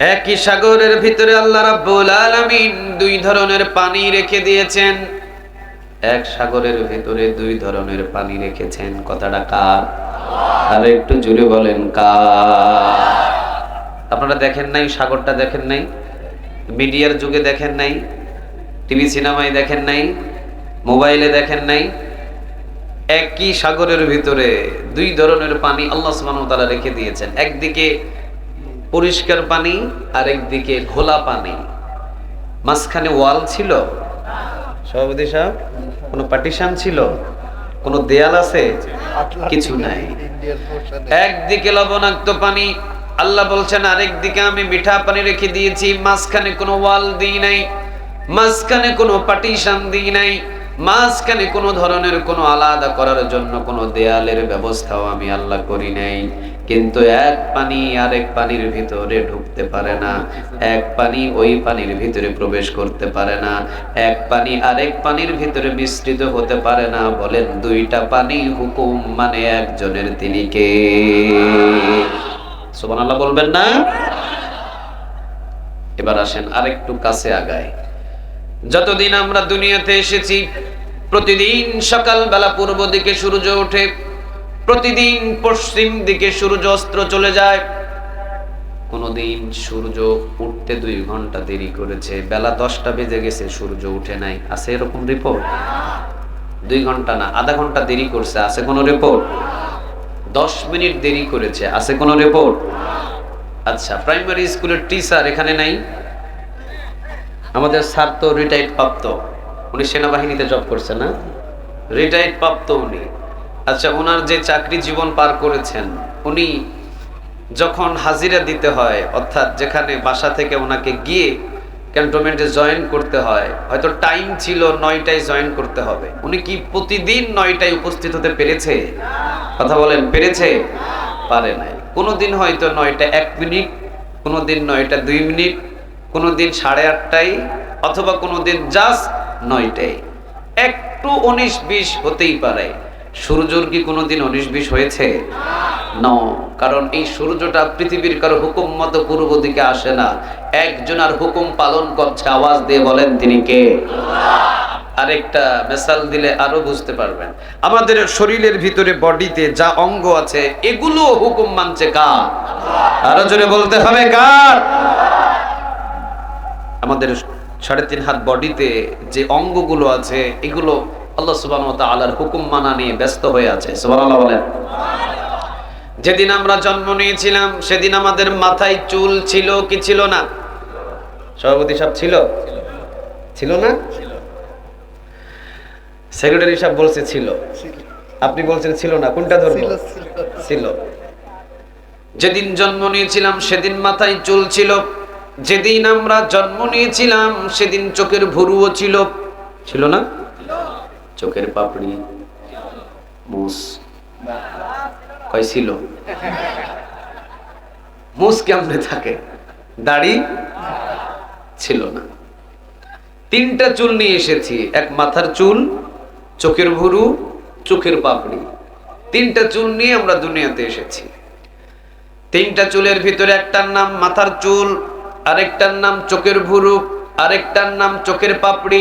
একই সাগরের ভিতরে আল্লাহ রাব্বুল আলামিন দুই ধরনের পানি রেখে দিয়েছেন। এক সাগরের ভিতরে দুই ধরনের পানি রেখেছেন। কথাটা কার? আর একটু জুড়ে বলেন, কার? আপনারা দেখেন নাই, সাগরটা দেখেন নাই, মিডিয়ার যুগে দেখেন নাই, টিভি সিনেমায় দেখেন নাই, মোবাইলে দেখেন নাই। একই সাগরের ভিতরে দুই ধরনের পানি আল্লাহ সুবহানাহু ওয়া তাআলা রেখে দিয়েছেন। একদিকে পরিষ্কার পানি আর একদিকে ঘোলা পানি। মাঝখানে ওয়াল ছিল। সভাপতি সাহেব, কোনো পার্টিশন ছিল? কোনো দেয়াল আছে? কিছু নাই। একদিকে লবণাক্ত পানি, আল্লাহ বলছেন আরেকদিকে আমি মিঠা পানি রেখে দিয়েছি, মাঝখানে কোনো ওয়াল দিই নাই, মাঝখানে কোনো পার্টিশন দিই নাই। মাঝখানে কোনো ধরনের কোনো আলাদা করার জন্য কোনো দেয়ালের ব্যবস্থাও আমি আল্লাহ করি নাই। কিন্তু এক পানি আরেক পানির ভিতরে ঢুকতে পারে না। এক পানি ওই পানির ভিতরে প্রবেশ করতে পারে না। এক পানি আরেক পানির ভিতরে মিশ্রিত হতে পারে না। বলেন, দুইটা পানি হুকুম মানে একজনের তিনি কে? সুবহানাল্লাহ বলবেন না? এবার আসেন আরেকটু কাছে আগায়। যতদিন আমরা দুনিয়াতে এসেছি, প্রতিদিন সকালবেলা পূর্ব দিকে সূর্য ওঠে, প্রতিদিন পশ্চিম দিকে সূর্য অস্ত্র চলে যায়। কোনদিন সূর্য উঠতে দুই ঘণ্টা দেরি করেছে, বেলা দশটা বেজে গেছে, সূর্য উঠে নাই। আছে এরকম রিপোর্ট দুই ঘণ্টা না, আধা ঘণ্টা দেরি করছে, আছে কোনো রিপোর্ট দশ মিনিট দেরি করেছে, আছে কোনো রিপোর্ট আচ্ছা প্রাইমারি স্কুলের টিচার এখানে নাই? আমাদের স্যার তো রিটায়ার্ড প্রাপ্ত। উনি সেনাবাহিনীতে জব করছে না রিটায়ার্ড প্রাপ্ত উনি। আচ্ছা ওনার যে চাকরি জীবন পার করেছেন, উনি যখন হাজিরা দিতে হয়, অর্থাৎ যেখানে বাসা থেকে ওনাকে গিয়ে ক্যান্টনমেন্টে জয়েন করতে হয়, হয়তো টাইম ছিল নয়টায় জয়েন করতে হবে। উনি কি প্রতিদিন নয়টায় উপস্থিত হতে পেরেছে? কথা বলেন, পেরেছে? পারে নাই। কোনোদিন হয়তো নয়টা এক মিনিট, কোনোদিন নয়টা দুই মিনিট কোনোদিন সাড়ে আটটায় অথবা কোনোদিন জাস্ট নয়টায়। একটু উনিশ বিশ হতেই পারে। সূর্যর কি কোনোদিন উনিশ বিশ হয়েছে? ন কারণ এই সূর্যটা পৃথিবীর কারও হুকুম মতো পূর্ব দিকে আসে না। একজন আর হুকুম পালন করছে, আওয়াজ দিয়ে বলেন, তিনি কে? আরেকটা মেসাল দিলে আরও বুঝতে পারবেন। আমাদের শরীরের ভিতরে বডিতে যা অঙ্গ আছে, এগুলো হুকুম মানছে কার? আরও জোরে বলতে হবে, কার? আমাদের সাড়ে তিন হাত বডিতে যে অঙ্গগুলো আছে এগুলো আল্লাহ সুবাহ আল্লাহর হুকুম মানা নিয়ে ব্যস্ত হয়ে আছে। বলেন। যেদিন আমরা জন্ম নিয়েছিলাম সেদিন আমাদের মাথায় চুল ছিল কি ছিল না? সভাপতি সাহেব ছিল? ছিল না? সেক্রেটারি সাহেব বলছে ছিল। আপনি বলছেন ছিল না কোনটা ধরবো ছিল। যেদিন জন্ম নিয়েছিলাম সেদিন মাথায় চুল ছিল। যেদিন আমরা জন্ম নিয়েছিলাম, সেদিন চোখের ভুরুও ছিল। ছিল না? চোখের পাপড়ি, মুস। কয় ছিল? মুস কেমনে থাকে? দাড়ি? ছিল না। তিনটা চুল নিয়ে এসেছি, এক মাথার চুল, চোখের ভুরু, চোখের পাপড়ি। তিনটা চুল নিয়ে আমরা দুনিয়াতে এসেছি। তিনটা চুলের ভিতরে একটার নাম মাথার চুল আরেকটার নাম চোখের ভুরু, আরেকটার নাম চোখের পাপড়ি।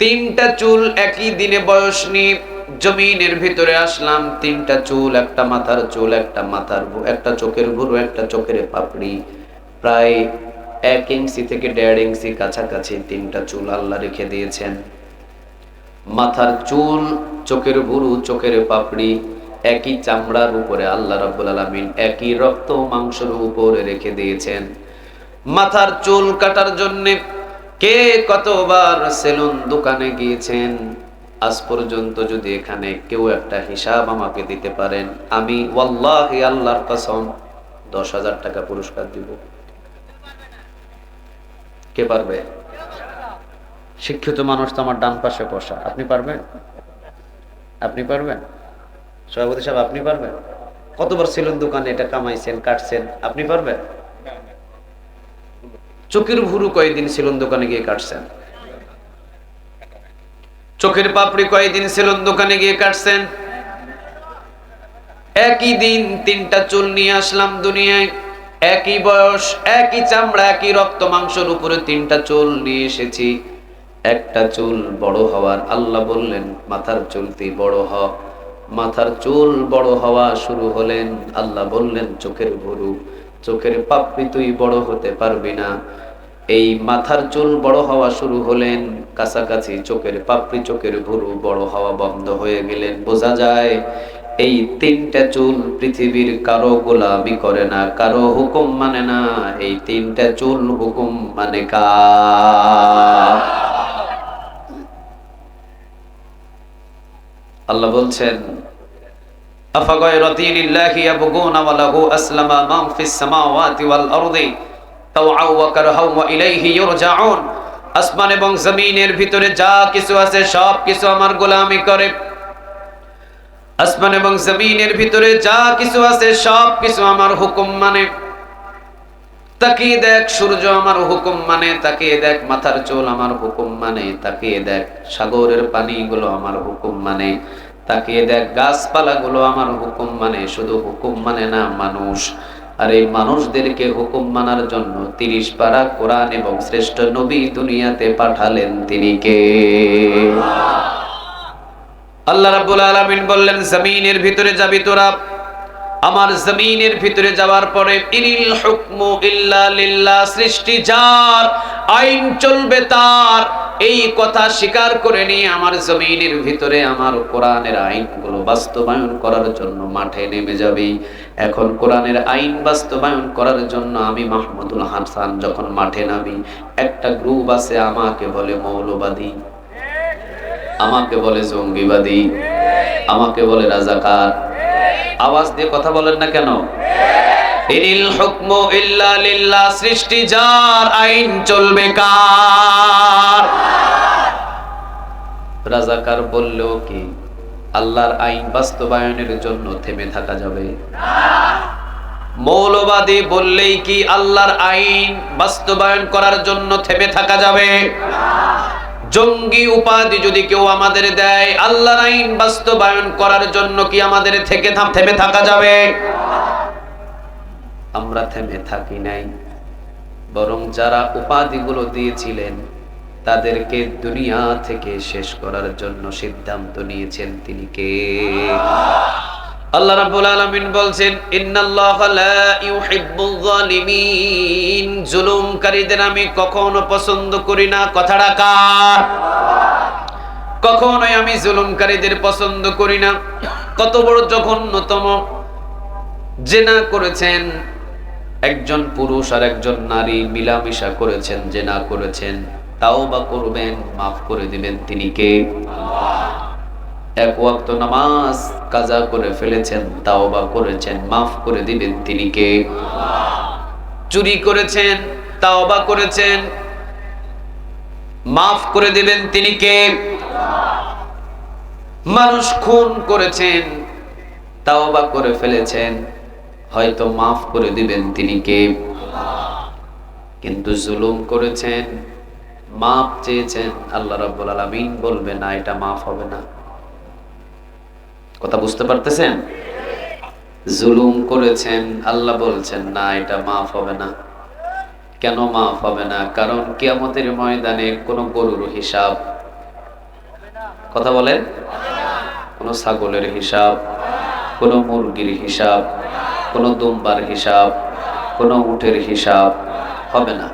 তিনটা চুল একই দিনে বয়স নিয়ে জমিনের ভিতরে আসলাম। তিনটা চুল, একটা মাথার চুল, একটা মাথার একটা চোখের ভুরু, একটা চোখের পাপড়ি। প্রায় এক ইঞ্চি থেকে দেড় ইঞ্চি কাছাকাছি তিনটা চুল আল্লাহ রেখে দিয়েছেন। মাথার চুল, চোখের ভুরু, চোখের পাপড়ি একই চামড়ার উপরে আল্লাহ রাব্বুল আলামিন একই রক্ত, মাংসের উপরে রেখে দিয়েছেন। মাথার চুল কাটার জন্য কে কতবার সেলুন দোকানে গিয়েছেন? আজ পর্যন্ত যদি এখানে কেউ একটা হিসাব আমাকে দিতে পারেন, আমি ওয়াল্লাহি আল্লাহর কসম দশ হাজার টাকা পুরস্কার দিব। কে পারবে? শিক্ষিত মানুষ তো আমার ডান পাশে বসা। আপনি পারবেন? আপনি পারবেন? সভাপতি সাহেব, আপনি পারবেন? কতবার সেলুন দোকানে এটা কামাইছেন, কাটছেন, আপনি পারবেন? চোখের ভুরু কয়েকদিন ছিলেন দোকানে গিয়ে কাটছেন? চোখের পাপড়ি কয়েকদিন ছিলেন দোকানে গিয়ে কাটছেন? একই দিন তিনটা চুল নিয়ে আসলাম দুনিয়ায়। একই বয়স, একই চামড়া, একই রক্ত মাংসের উপরে তিনটা চুল নিয়ে এসেছি। একটা চুল বড় হওয়ার আল্লাহ বললেন, মাথার চুলটি বড় হ। মাথার চুল বড় হওয়া শুরু হলেন, আল্লাহ বললেন, চোখের ভরু চোখের পাপড়ি তুই বড় হতে পারবি না। এই মাথার চুল বড় হওয়া শুরু হলেন, কাছাকাছি চোখের পাপড়ি, চোখের ভুরু বড় হওয়া বন্ধ হয়ে গেলেন। বোঝা যায়, এই তিনটা চুল পৃথিবীর কারও গোলামি করে না, কারও হুকুম মানে না। এই তিনটা চুল হুকুম মানে কার আল্লাহ বলছেন ওয়া লাহু আসলামা মান ফিস সামাওয়াতি ওয়াল আরদি তাওআ ওয়া কারহা ওয়া ইলাইহি ইউরজাউন আসমান এবং জমিনের ভিতরে যা কিছু আছে, সব কিছু আমার গোলামি করে। আসমান এবং জমিনের ভিতরে যা কিছু আছে, সব কিছু আমার হুকুম মানে। দেখ, সূর্য আমার হুকুম মানে তাকিয়ে দেখ, মাথার চুল আমার হুকুম মানে তাকিয়ে দেখ, সাগরের পানিগুলো আমার হুকুম মানে। তাকিয়ে দেখ, গাছপালাগুলো আমার হুকুম মানে শুধু হুকুম মানে না, মানুষ। আর এই মানুষদেরকে হুকুম মানার জন্য তিরিশ পারা কোরআন এবং শ্রেষ্ঠ নবী দুনিয়াতে পাঠালেন তিনি কে? আল্লাহ রাব্বুল আলামিন বললেন, জমিনের ভিতরে যাবি তোরা আমার জমিনের ভিতরে যাওয়ার পরে, ইনিল হুকমু ইল্লা লিল্লাহ সৃষ্টি যার আইন চলবে তার। এই কথা স্বীকার করে নিয়ে আমার জমিনের ভিতরে আমার কোরআনের আইনগুলো বাস্তবায়ন করার জন্য মাঠে নেমে যাবে। এখন কোরআনের আইন বাস্তবায়ন করার জন্য আমি মাহমুদুল হাসান যখন মাঠে নামি, একটা গ্রুপ আছে আমাকে বলে মৌলবাদী, আমাকে বলে জঙ্গিবাদী, আমাকে বলে রাজাকার। আওয়াজ দিয়ে কথা বলেন না কেন? ইনিল হুকমু ইল্লা লিল্লাহ সৃষ্টি যার আইন চলবে কার? রাজাকার বললেও কি, আল্লাহর আইন বাস্তবায়নের জন্য থেমে থাকা যাবে? মৌলবাদী বললেই কি, আল্লাহর আইন বাস্তবায়ন করার জন্য থেমে থাকা যাবে? জঙ্গি উপাধি যদি কেউ আমাদের দেয়, আল্লাহর আইন বাস্তবায়ন করার জন্য কি আমাদের থেকে থাম- থাকা যাবে? আমরা থেমে থাকি নাই। বরং যারা উপাধিগুলো দিয়েছিলেন, তাদেরকে দুনিয়া থেকে শেষ করার জন্য সিদ্ধান্ত নিয়েছেন তিনি কে? আল্লাহ রাব্বুল আলামিন বলছেন, ইন্নাল্লাহা লা ইউহিব্বুয যালিমিন। জুলুমকারীদের আমি কখনো পছন্দ করি না। কথাটা কার? কখনোই আমি জুলুমকারীদের পছন্দ করি না। কত বড় জঘন্যতম জেনা করেছেন একজন পুরুষ আর একজন নারী মিলামিশা করেছেন, জেনা করেছেন। তাও বা করবেন, মাফ করে দিবেন তিনি কে? এক ওয়াক্ত নামাজ কাজা করে ফেলেছেন তাও বা করেছেন, মাফ করে দিবেন তিনি কে? চুরি করেছেন তাও বা করেছেন, মাফ করে দিবেন তিনি কে? মানুষ খুন করেছেন তাও বা করে ফেলেছেন, হয়তো মাফ করে দিবেন তিনি কে? কিন্তু জুলুম করেছেন মাফ চেয়েছেন, আল্লাহ রাব্বুল আলামিন বলবে, না, এটা মাফ হবে না। কথা বুঝতে পারতেছেন? জুলুম করেছেন, আল্লাহ বলছেন, না, এটা মাফ হবে না। কেন মাফ হবে না? কারণ কিয়ামতের ময়দানে কোন গরুর হিসাব, কথা বলেন, কোন ছাগলের হিসাব, কোন মুরগির হিসাব, কোন দুম্বার হিসাব, কোন উঠের হিসাব হবে না।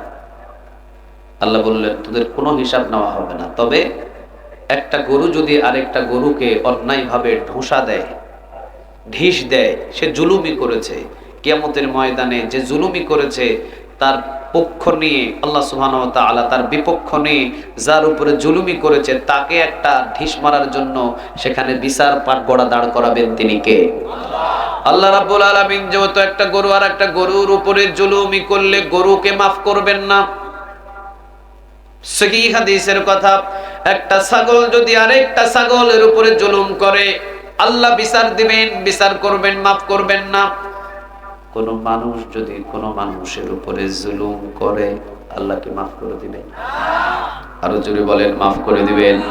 আল্লাহ বললেন, তোদের কোনো হিসাব নেওয়া হবে না। তবে একটা গরু যদি আরেকটা গরুকে অন্যায়ভাবে ঢোসা দেয়, ঢিস দেয়, সে জুলুমি করেছে। কিয়ামতের ময়দানে যে জুলুমি করেছে, তার পক্ষ নিয়ে, আল্লাহ সুবহান আল্লাহ তার বিপক্ষ নিয়ে যার উপরে জুলুমি করেছে, তাকে একটা ঢিস মারার জন্য সেখানে বিচার পাট গড়া দাঁড় করাবেন তিনি কে? আল্লাহ রাব্বুল আলামিন যেহেতু একটা গরু আর একটা গরুর উপরে জুলুমি করলে গরুকে মাফ করবেন না কথা, একটা ছাগল যদি আরেকটা ছাগলের উপরে জুলুম করে, আল্লাহ বিচার দিবেন, বিচার করবেন, মাফ করবেন না। কোন মানুষ যদি কোন মানুষের উপরে জুলুম করে, আল্লাহকে মাফ করে দিবেন। আরও জোরে বলেন, মাফ করে দিবেন।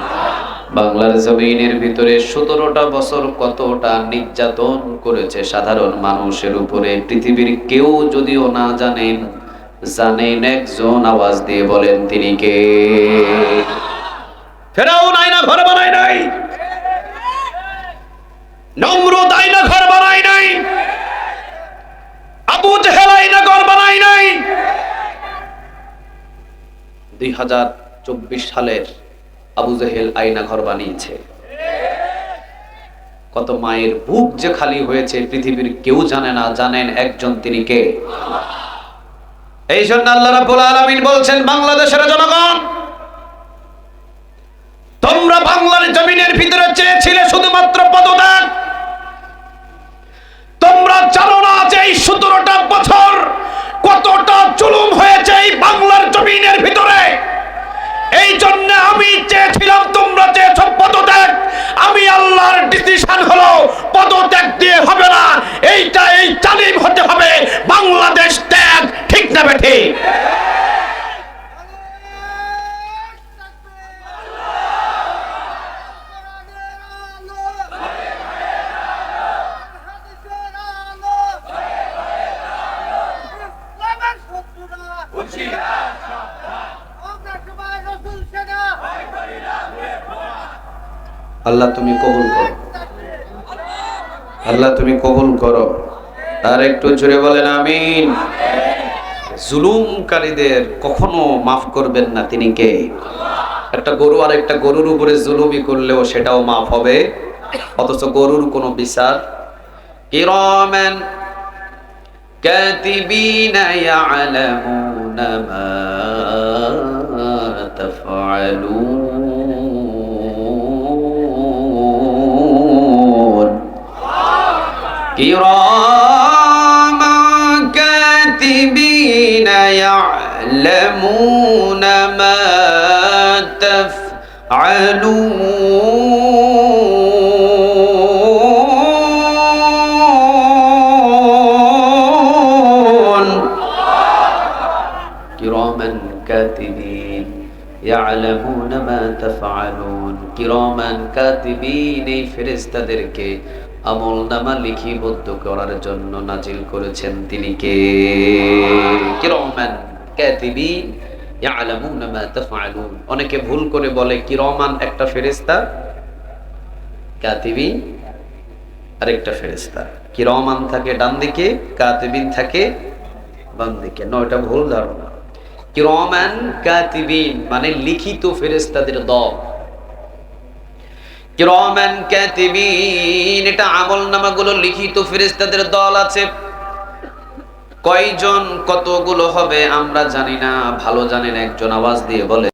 বাংলার জমিনের ভিতরে সতেরোটা বছর কতটা নির্যাতন করেছে সাধারণ মানুষের উপরে, পৃথিবীর কেউ যদিও না জানেন জানেন একজন আওয়াজ দিয়ে বলেন, তিনি কে? ঘর নাই। ঘর নাই। আবু ঘর নাই। দুই চব্বিশ সালের আবু জেহেল আয়না ঘর বানিয়েছে। কত মায়ের বুক যে খালি হয়েছে, পৃথিবীর কেউ জানে না, জানেন একজন তিনি কে? এই জন্য আল্লাহ রাব্বুল আলামিন বলছেন, বাংলাদেশের জনগণ, তোমরা বাংলার জমিনের ভিতরে চেয়েছিলে শুধুমাত্র পদত্যাগ। তোমরা জানো না যে এই সতেরোটা বছর কতটা জুলুম হয়েছে এই বাংলার জমিনের ভিতরে। এই জন্য আমি চেয়েছিলাম তোমরা চেয়েছ পদত্যাগ। আমি আল্লাহর ডিসিশন হলো পদত্যাগ দিয়ে হবে না এইটা এই তালিম হতে হবে বাংলাদেশ ত্যাগ ঠিক না বেঠে আল্লাহ তুমি কবুল করো আল্লাহ তুমি কবুল করো আর একটু জোরে বলেন আমিন জুলুমকারীদের কখনো মাফ করবেন না তিনি কে একটা গরু আর একটা গরুর উপরে জুলুমি করলেও সেটাও মাফ হবে অথচ গরুর কোনো বিচার কিরামান كاتبين يعلمون ما تفعلون كراما كاتبين يعلمون ما تفعلون كراما كاتبين يعلمون ما تفعلون كراما كاتبين فرستدركي আমল নামা লিখিবদ্ধ করার জন্য নাজিল করেছেন তিনি কে? কিরমান কাতিবিন ইয়ালামুনা মা তাফআলুন। অনেকে ভুল করে বলে, কিরমান একটা ফেরেশতা কাতিবিন আরেকটা ফেরেশতা। কিরমান থাকে ডান দিকে কাতিবিন থাকে বাম দিকে। নয়টা ভুল ধারণা। কিরমান কাতিবিন মানে লিখিত ফেরেশতাদের দল। কিরমান কাতিবিন, এটা আমল নামাগুলো লিখিত ফেরেশতাদের দল আছে। কয়জন, কতগুলো হবে আমরা জানি না, ভালো জানেন একজন আওয়াজ দিয়ে বলে।